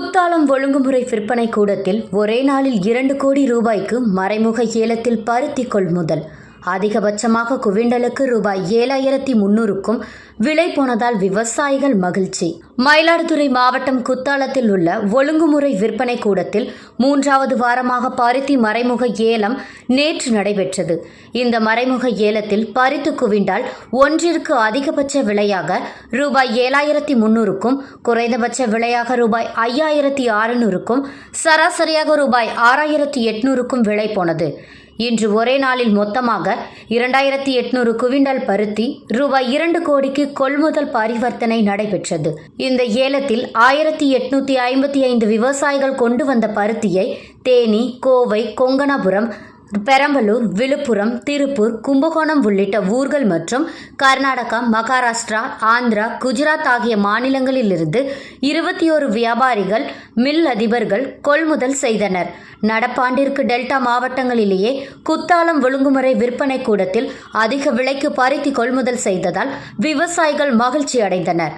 குத்தாலம் ஒழுங்குமுறை விற்பனை கூடத்தில் ஒரே நாளில் இரண்டு கோடி ரூபாய்க்கு மறைமுக ஏலத்தில் பருத்தி கொள்முதல். அதிகபட்சமாக குவிண்டலுக்கு ரூபாய் ஏழாயிரத்தி முன்னூறுக்கும் விலை போனதால் விவசாயிகள் மகிழ்ச்சி. மயிலாடுதுறை மாவட்டம் குத்தாலத்தில் உள்ள ஒழுங்குமுறை விற்பனை கூடத்தில் மூன்றாவது வாரமாக பருத்தி மறைமுக ஏலம் நேற்று நடைபெற்றது. இந்த மறைமுக ஏலத்தில் பருத்தி குவிண்டால் ஒன்றிற்கு அதிகபட்ச விலையாக ரூபாய் ஏழாயிரத்தி முன்னூறுக்கும் குறைந்தபட்ச விலையாக ரூபாய் ஐயாயிரத்தி அறுநூறுக்கும் சராசரியாக ரூபாய் ஆறாயிரத்தி எட்நூறுக்கும் விலை போனது. இன்று ஒரே நாளில் மொத்தமாக இரண்டாயிரத்தி எட்நூறு குவிண்டல் பருத்தி ரூபாய் இரண்டு கோடிக்கு கொள்முதல் பரிவர்த்தனை நடைபெற்றது. இந்த ஏலத்தில் ஆயிரத்தி எட்நூத்தி ஐம்பத்தி ஐந்து விவசாயிகள் கொண்டு வந்த பருத்தியை தேனி கோவை கொங்கணபுரம் பெரம்பலூர் விழுப்புரம் திருப்பூர் கும்பகோணம் உள்ளிட்ட ஊர்கள் மற்றும் கர்நாடகா மகாராஷ்டிரா ஆந்திரா குஜராத் ஆகிய மாநிலங்களிலிருந்து இருபத்தி ஒரு வியாபாரிகள் மில் அதிபர்கள் கொள்முதல் செய்தனர். நடப்பாண்டிற்கு டெல்டா மாவட்டங்களிலேயே குத்தாலம் ஒழுங்குமுறை விற்பனை கூடத்தில் அதிக விலைக்கு பருத்தி கொள்முதல் செய்ததால் விவசாயிகள் மகிழ்ச்சி அடைந்தனர்